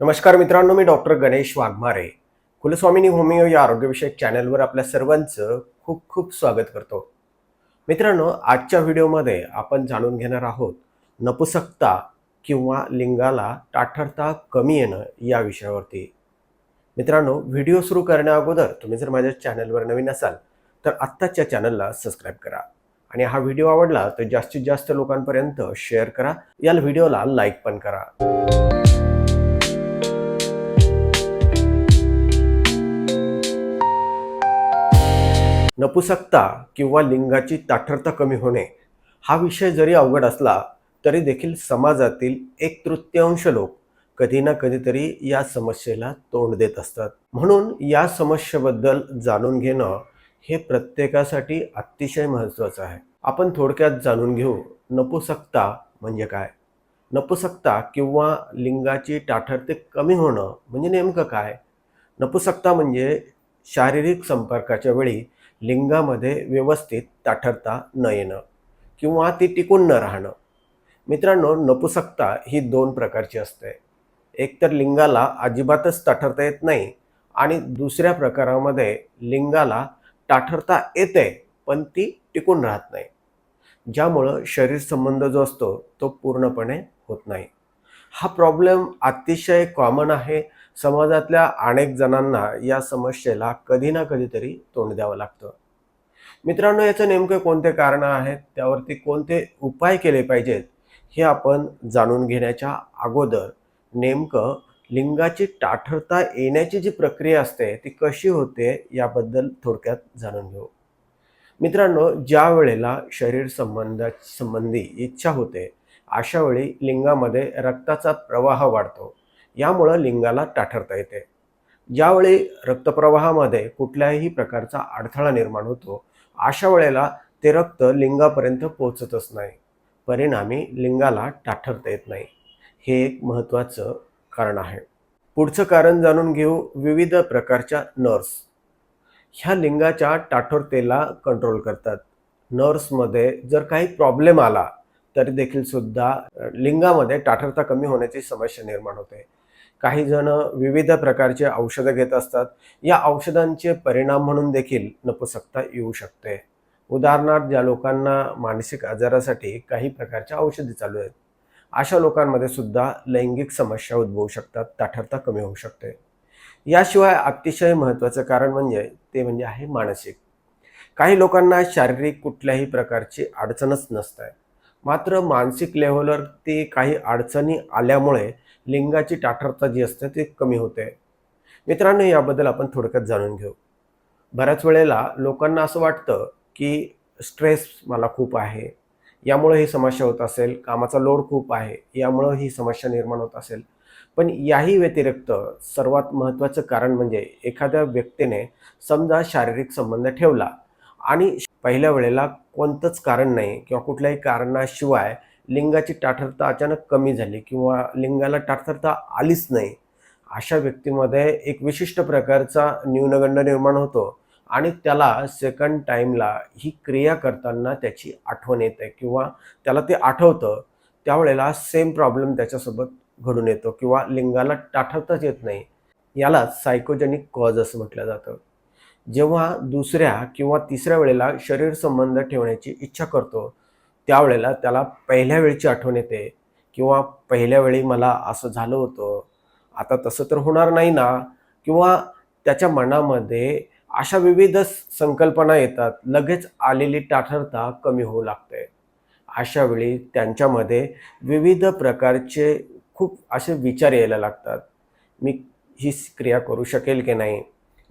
नमस्कार मित्रांनो मी डॉक्टर गणेश वाघमारे. कुलस्वामिनी होमिओ या आरोग्यविषयक चॅनलवर आपल्या सर्वांचं खूप खूप स्वागत करतो. मित्रांनो आजच्या व्हिडिओमध्ये आपण जाणून घेणार आहोत नपुसकता किंवा लिंगाला टाठरता कमी येणं या विषयावरती. मित्रांनो व्हिडिओ सुरू करण्या अगोदर तुम्ही जर माझ्या चॅनलवर नवीन असाल तर आत्ताच्या चॅनलला सबस्क्राईब करा. आणि हा व्हिडिओ आवडला तर जास्तीत जास्त लोकांपर्यंत शेअर करा. या व्हिडिओला लाईक पण करा. नपुसकता किंवा लिंगाची ताठरता कमी होणे हा विषय जरी अवघड असला तरी देखील समाजातील एक तृतीयांश लोक कधी ना कधीतरी या समस्येला तोंड देत असतात. म्हणून या समस्येबद्दल जाणून घेणं हे प्रत्येकासाठी अतिशय महत्त्वाचं आहे. आपण थोडक्यात जाणून घेऊ नपुसकता म्हणजे काय? नपुसकता किंवा लिंगाची ताठरते कमी होणं म्हणजे नेमकं काय? नपुसकता म्हणजे शारीरिक संपर्काच्या वेळी लिंगामध्ये व्यवस्थित ताठरता न येणं किंवा ती टिकून न राहणं. मित्रांनो नपुसकता ही दोन प्रकारची असते. एक तर लिंगाला अजिबातच ताठरता येत नाही आणि दुसऱ्या प्रकारामध्ये लिंगाला ताठरता येते पण ती टिकून राहत नाही. ज्यामुळं शरीर संबंध जो असतो तो पूर्णपणे होत नाही. हा प्रॉब्लेम अतिशय कॉमन आहे. समाजातल्या अनेक जणांना या समस्येला कधी ना कधीतरी तोंड द्यावं लागतं. मित्रांनो याचं नेमकं कोणते कारणं आहेत? त्यावरती कोणते उपाय केले पाहिजेत? हे आपण जाणून घेण्याच्या अगोदर नेमकं लिंगाची ताठरता येण्याची जी प्रक्रिया असते ती कशी होते याबद्दल थोडक्यात जाणून घेऊ. मित्रांनो ज्या वेळेला शरीर संबंधा संबंधी इच्छा होते अशा वेळी लिंगामध्ये रक्ताचा प्रवाह वाढतो. यामुळं लिंगाला ताठरता येते. ज्यावेळी रक्तप्रवाहामध्ये कुठल्याही प्रकारचा अडथळा निर्माण होतो अशा वेळेला ते रक्त लिंगापर्यंत पोहोचतच नाही. परिणामी लिंगाला ताठरता येत नाही. हे एक महत्त्वाचं कारण आहे. पुढचं कारण जाणून घेऊ विविध प्रकारच्या नर्स. ह्या लिंगाच्या टाठोरतेला कंट्रोल करतात. नर्समध्ये जर काही प्रॉब्लेम आला तरी देखील सुद्धा लिंगामध्ये ताठरता कमी होण्याची समस्या निर्माण होते. काही जण विविध प्रकारचे औषधं घेत असतात. या औषधांचे परिणाम म्हणून देखील नपुसकता येऊ शकते. उदाहरणार्थ ज्या लोकांना मानसिक आजारासाठी काही प्रकारच्या औषधी चालू आहेत अशा लोकांमध्ये सुद्धा लैंगिक समस्या उद्भवू शकतात ताठरता कमी होऊ शकते. याशिवाय अतिशय महत्त्वाचं कारण म्हणजे ते म्हणजे आहे मानसिक. काही लोकांना शारीरिक कुठल्याही प्रकारची अडचणच नसते मात्र मानसिक लेव्हलवरती काही अडचणी आल्यामुळे लिंगाची टाठरता जी असते ती कमी होते. मित्रांनो याबद्दल आपण थोडक्यात जाणून घेऊ. बऱ्याच वेळेला लोकांना असं वाटतं की स्ट्रेस मला खूप आहे. यामुळे ही समस्या होत असेल कामाचा लोड खूप आहे यामुळं ही समस्या निर्माण होत असेल. पण याही व्यतिरिक्त सर्वात महत्त्वाचं कारण म्हणजे एखाद्या व्यक्तीने समजा शारीरिक संबंध ठेवला आणि पहिल्या वेळेला कोणतंच कारण नाही किंवा कुठल्याही कारणाशिवाय लिंगाची ताठरता अचानक कमी झाली किंवा लिंगाला ताठरता आलीच नाही. अशा व्यक्तीमध्ये एक विशिष्ट प्रकारचा न्यूनगंड निर्माण होतो आणि त्याला सेकंड टाईमला ही क्रिया करताना त्याची आठवण येते किंवा त्याला ते आठवतं. त्यावेळेला सेम प्रॉब्लेम त्याच्यासोबत घडून येतो किंवा लिंगाला ताठवताच येत नाही. याला सायकोजेनिक कॉज असं म्हटलं जातं. जेव्हा दुसऱ्या किंवा तिसऱ्या वेळेला शरीर संबंध ठेवण्याची इच्छा करतो त्यावेळेला त्याला पहिल्या वेळची आठवण येते किंवा पहिल्या वेळी मला असं झालं होतं आता तसं तर होणार नाही ना? किंवा त्याच्या मनामध्ये अशा विविध संकल्पना येतात लगेच आलेली ताठरता कमी होऊ लागते. अशा वेळी त्यांच्यामध्ये विविध प्रकारचे खूप असे विचार यायला लागतात. मी ही क्रिया करू शकेल की नाही?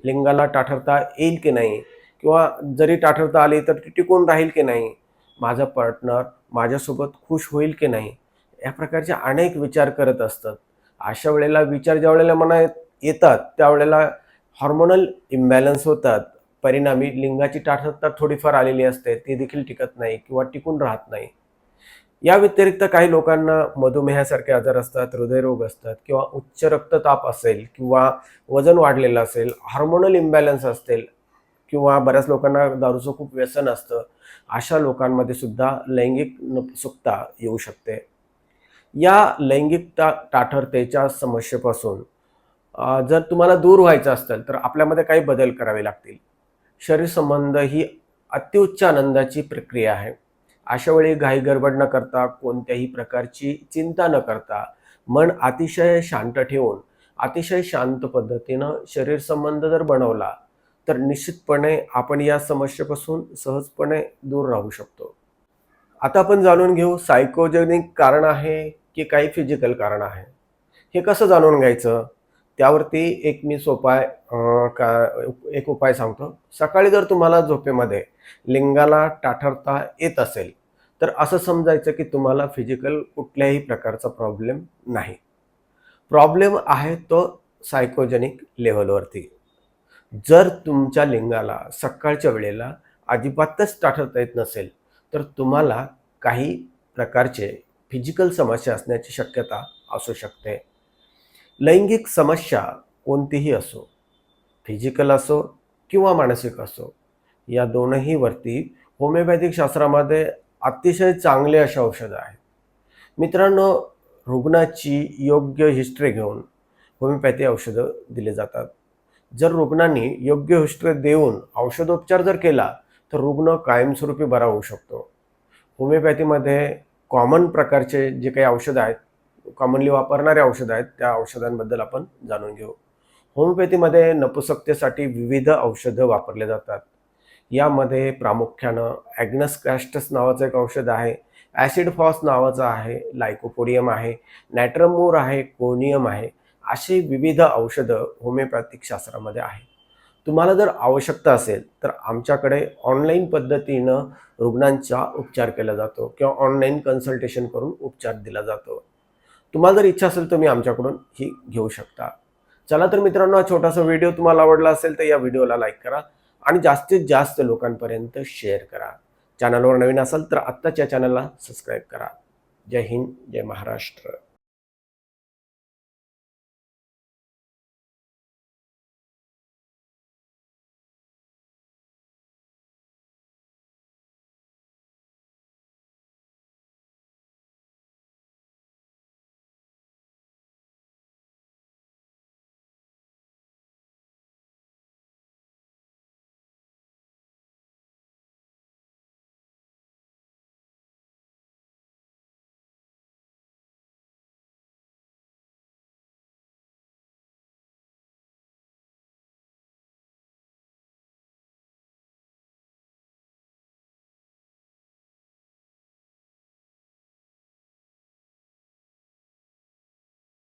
लिंगाला टाठरता येईल की नाही? किंवा जरी टाठरता आली तर ती टिकून राहील की नाही? माझा पार्टनर माझ्यासोबत खुश होईल की नाही? या प्रकारचे अनेक विचार करत असतात. अशा वेळेला विचार ज्या वेळेला मनात येतात त्यावेळेला हॉर्मोनल इम्बॅलन्स होतात. परिणामी लिंगाची टाठरता थोडीफार आलेली असते ती देखील टिकत नाही किंवा टिकून राहत नाही. या व्यतिरिक्त काही लोकांना मधुमेहासारखे आजार असतात हृदयरोग असतात किंवा उच्च रक्तताप असेल किंवा वजन वाढलेलं असेल हार्मोनल इम्बॅलन्स असतील किंवा बऱ्याच लोकांना दारूचं खूप व्यसन असतं अशा लोकांमध्ये सुद्धा लैंगिक नपुसकता येऊ शकते. या लैंगिक ता ताठरतेच्या समस्येपासून जर तुम्हाला दूर व्हायचं असेल तर आपल्यामध्ये काही बदल करावे लागतील. शरीर संबंध ही अतिउच्च आनंदाची प्रक्रिया आहे. अशा वेळी घाई गडबड न करता कोणत्याही प्रकारची चिंता न करता मन अतिशय शांत ठेवून अतिशय शांत पद्धतीनं शरीर संबंध जर बनवला तर निश्चितपणे आपण या समस्येपासून सहजपणे दूर राहू शकतो. आता आपण जाणून घेऊ सायकोजेनिक कारण आहे की काही फिजिकल कारण आहे? हे कसं जाणून घ्यायचं? त्यावरती एक मी सोपाय का एक उपाय सांगतो. सकाळी जर तुम्हाला झोपेमध्ये लिंगाला टाठरता येत असेल तर असं समजायचं की तुम्हाला फिजिकल कुठल्याही प्रकारचा प्रॉब्लेम नाही. प्रॉब्लेम आहे तो सायकोजेनिक लेवलवरती जर तुमच्या लिंगाला सकाळच्या वेळेला अजिबातच टाठवता येत नसेल तर तुम्हाला काही प्रकारचे फिजिकल समस्या असण्याची शक्यता असू शकते. लैंगिक समस्या कोणतीही असो फिजिकल असो किंवा मानसिक असो या दोनही वरती होमिओपॅथिक शास्त्रामध्ये अतिशय चांगले असे औषधं आहेत. मित्रांनो रुग्णाची योग्य हिस्ट्री घेऊन होमिओपॅथी औषधं दिले जातात. जर रुग्णांनी योग्य हिस्ट्री देऊन औषधोपचार जर केला तर रुग्ण कायमस्वरूपी बरा होऊ शकतो. होमिओपॅथीमध्ये कॉमन प्रकारचे जे काही औषधं आहेत कॉमनली वापरणारे औषधं आहेत त्या औषधांबद्दल आपण जाणून घेऊ. होमिओपॅथीमध्ये नपुसकतेसाठी विविध औषधं वापरले जातात. यामध्ये प्रामुख्यानं ॲग्नस कॅस्टस नावाचं एक औषध आहे ॲसिड फॉस नावाचं आहे लायकोपोडियम आहे नॅट्रमूर आहे कोनियम आहे असे विविध औषधं होमिओपॅथिक शास्त्रामध्ये आहे तुम्हाला जर आवश्यकता असेल तर आमच्याकडे ऑनलाईन पद्धतीनं रुग्णांचा उपचार केला जातो किंवा ऑनलाईन कन्सल्टेशन करून उपचार दिला जातो. तुम्हाला जर इच्छा असेल तर आमच्याकडून ही घेऊ शकता. चला तर मित्रांनो हा छोटासा व्हिडिओ तुम्हाला आवडला असेल तर या व्हिडिओला लाईक करा. आणि जास्तीत जास्त लोकांपर्यंत शेअर करा. चॅनलवर नवीन असाल तर आत्ताच्या चॅनलला सबस्क्राईब करा. जय हिंद जय महाराष्ट्र.